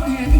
body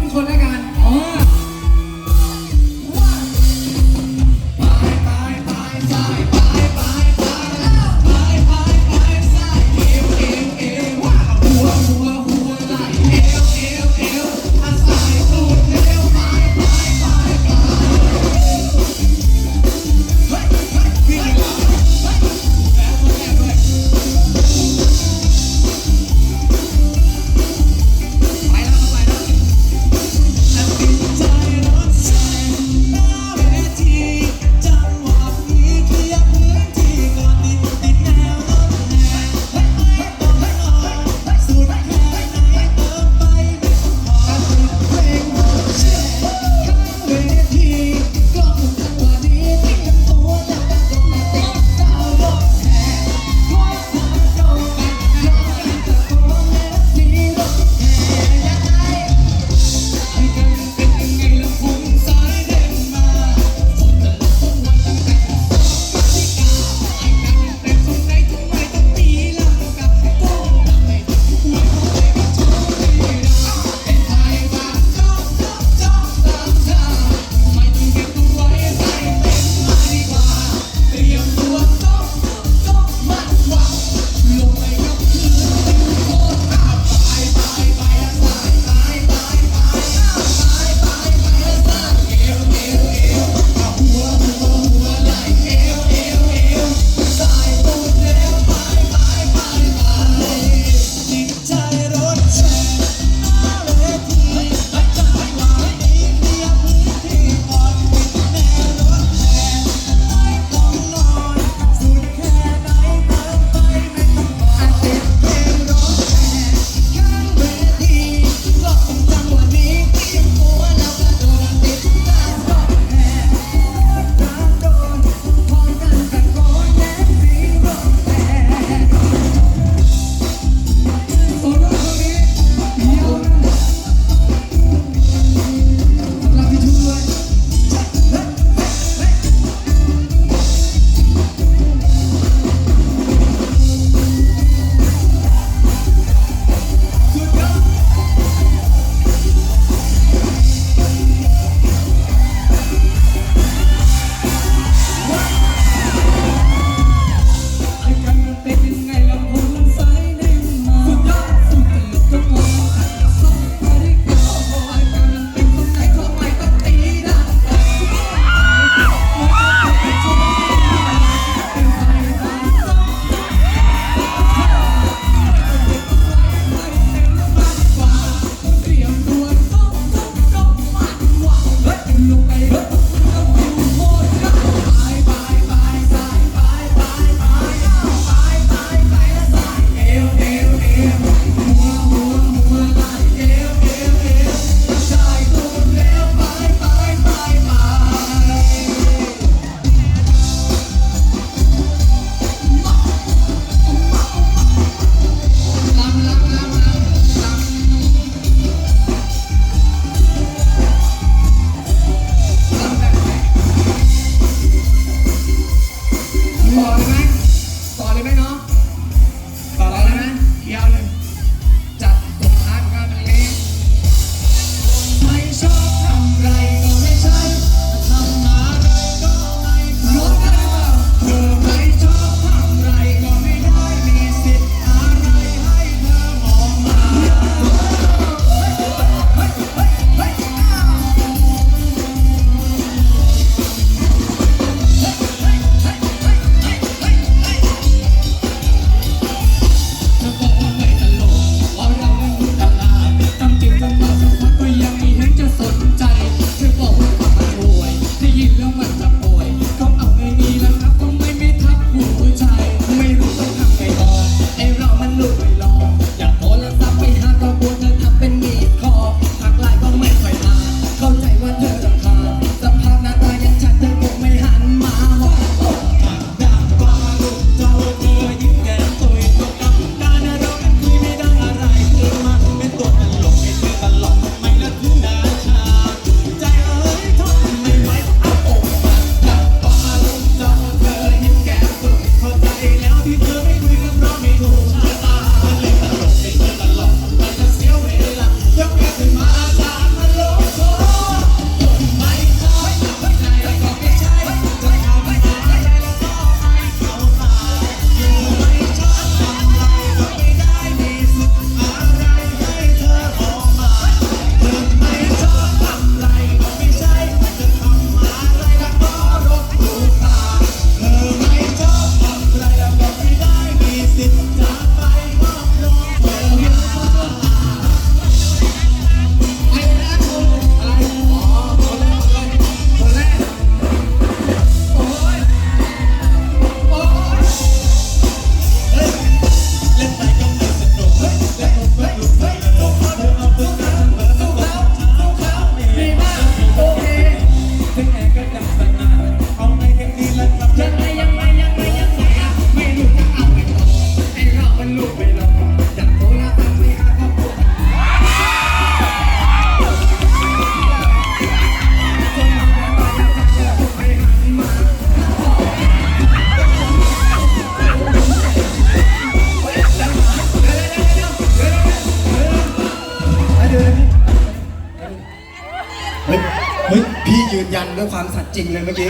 ด้วยความสัตย์จริงเลยเมื่อกี้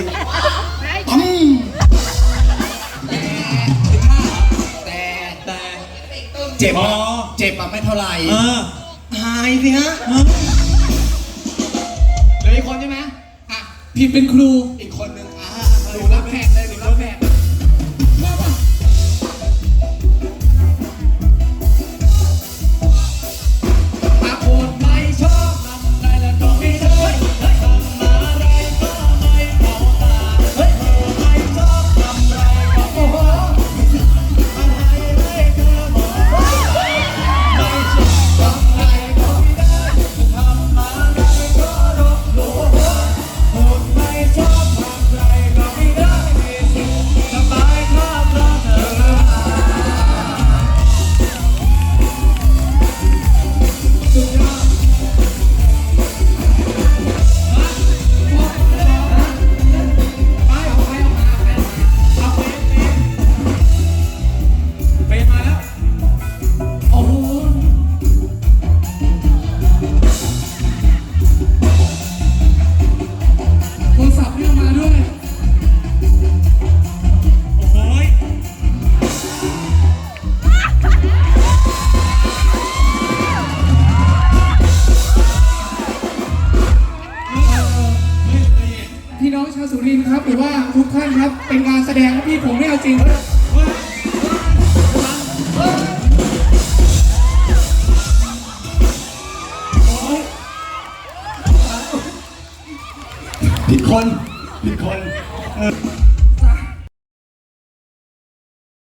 ตั้มแต่แต่เจ็บอะเจ็บอะไม่เท่าไหร่หายสิฮะเหลืออีกคนใช่ไหมอะผิดเป็นครู ครับ เป็นการแสดงครัพี่ผมไม่เอาจริงครัผิดคนผิดคนเออ